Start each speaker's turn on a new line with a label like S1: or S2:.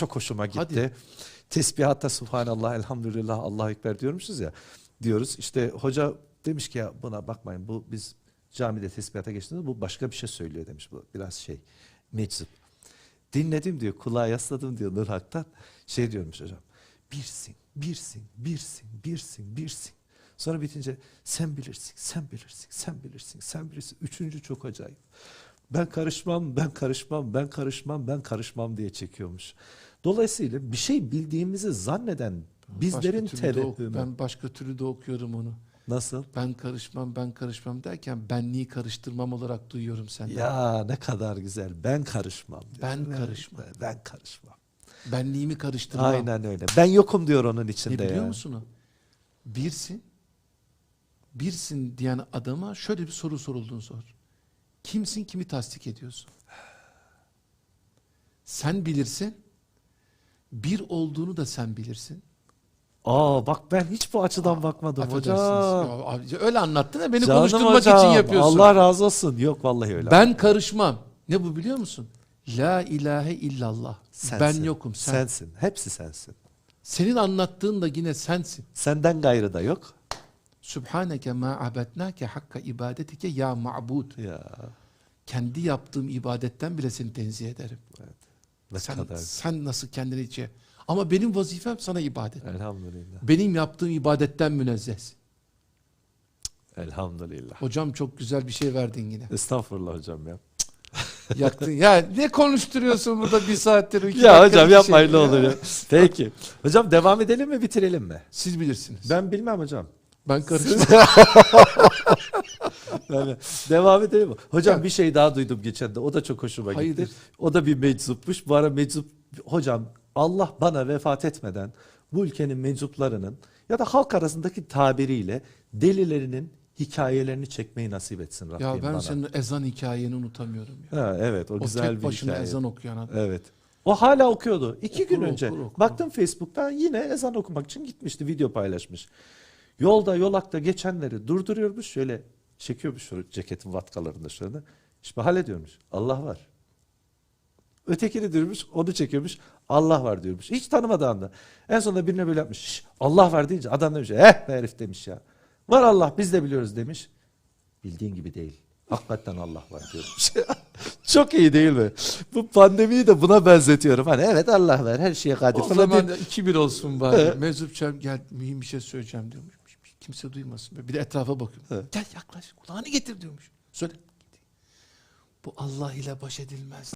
S1: çok hoşuma gitti.
S2: Hadi.
S1: Tesbihatta subhanallah elhamdülillah Allahu ekber diyormuşuz ya. Diyoruz işte hoca demiş ki ya buna bakmayın bu biz camide tesbihata geçtiğimizde bu başka bir şey söylüyor demiş bu biraz şey meczup. Dinledim diyor kulağa yasladım diyor Nur Hak'tan şey diyormuş hocam birsin birsin birsin birsin birsin. Sonra bitince sen bilirsin, sen bilirsin, sen bilirsin, sen bilirsin. Üçüncü çok acayip. Ben karışmam, ben karışmam, ben karışmam, ben karışmam diye çekiyormuş. Dolayısıyla bir şey bildiğimizi zanneden bizlerin
S2: Başka türlü de ok-
S1: telehümü.
S2: ben başka türlü de okuyorum onu.
S1: Nasıl?
S2: Ben karışmam, ben karışmam derken benliği karıştırmam olarak duyuyorum senden.
S1: Ya ne kadar güzel. Ben karışmam. diyor.
S2: Ben karışmam.
S1: Ben, ben karışmam.
S2: Benliğimi karıştırmam.
S1: Aynen öyle. Ben yokum diyor onun
S2: Ne
S1: içinde
S2: biliyor
S1: ya.
S2: musun o? Birsin, birsin diyen adama şöyle bir soru sorulduğunu sor. Kimsin, kimi tasdik ediyorsun? Sen bilirsin, bir olduğunu da sen bilirsin.
S1: Aa bak ben hiç bu açıdan bakmadım
S2: Affedersiniz.
S1: hocam.
S2: Ya abi, öyle anlattın da beni
S1: Canım
S2: konuşturmak
S1: hocam,
S2: için yapıyorsun.
S1: Allah razı olsun. Yok vallahi öyle.
S2: Ben karışmam. Ne bu biliyor musun? La ilahe illallah.
S1: Sensin.
S2: Ben yokum. Sen.
S1: Sensin. Hepsi sensin.
S2: Senin anlattığın da yine sensin.
S1: Senden gayrı da yok.
S2: Subhaneke ma abetnake hakka ibadetike ya ma'bud.
S1: Ya
S2: Kendi yaptığım ibadetten bile seni tenzih ederim.
S1: Ne
S2: Sen,
S1: kadar.
S2: sen nasıl kendini içe. Ama benim vazifem sana ibadet.
S1: Elhamdülillah.
S2: Benim yaptığım ibadetten münezzehsin.
S1: Elhamdülillah.
S2: Hocam çok güzel bir şey verdin yine.
S1: Estağfurullah hocam ya.
S2: Yaktın. ya ne konuşturuyorsun burada bir saattir? iki
S1: Ya hocam
S2: bir
S1: yapmayın
S2: şey
S1: ne olur ya. Peki. Hocam devam edelim mi bitirelim mi?
S2: Siz bilirsiniz.
S1: Ben bilmem hocam.
S2: Ben karışmam.
S1: Yani devam edelim? Hocam
S2: Ya.
S1: bir şey daha duydum geçen de. O da çok hoşuma
S2: Hayırdır?
S1: gitti. O da bir meczupmuş. Bu ara meczup hocam Allah bana vefat etmeden bu ülkenin meczuplarının ya da halk arasındaki tabiriyle delilerinin hikayelerini çekmeyi nasip etsin Rabbim
S2: ya ben
S1: bana.
S2: senin ezan hikayeni unutamıyorum ya.
S1: Ha, evet o,
S2: O
S1: güzel
S2: tek
S1: bir
S2: başına
S1: hikaye.
S2: ezan okuyan adam.
S1: Evet. O hala okuyordu. İki
S2: Okur,
S1: gün önce.
S2: okur, okur.
S1: Baktım Facebook'tan yine ezan okumak için gitmişti. Video paylaşmış. Yolda yolakta geçenleri durduruyormuş. Şöyle çekiyormuş şu ceketin vatkalarında şöyle. İşte hallediyormuş. Allah var. Ötekini diyormuş. Onu çekiyormuş. Allah var diyormuş. Hiç tanımadığı anda. En sonunda birine böyle yapmış. "Şş, Allah var deyince adam demiş. Eh be herif demiş ya. Var Allah biz de biliyoruz demiş. Bildiğin gibi değil. Hakikaten Allah var diyormuş. Çok iyi değil mi? Bu pandemiyi de buna benzetiyorum. Hani evet Allah var her şeye kadir
S2: O
S1: falan.
S2: zaman
S1: diye-
S2: da 2-1 olsun bari. Meczup Çem gel mühim bir şey söyleyeceğim diyormuş. Kimse duymasın. Bir de etrafa bakıyorum.
S1: Evet.
S2: Gel yaklaş kulağını getir diyormuş. Söyle. Bu Allah ile baş edilmez.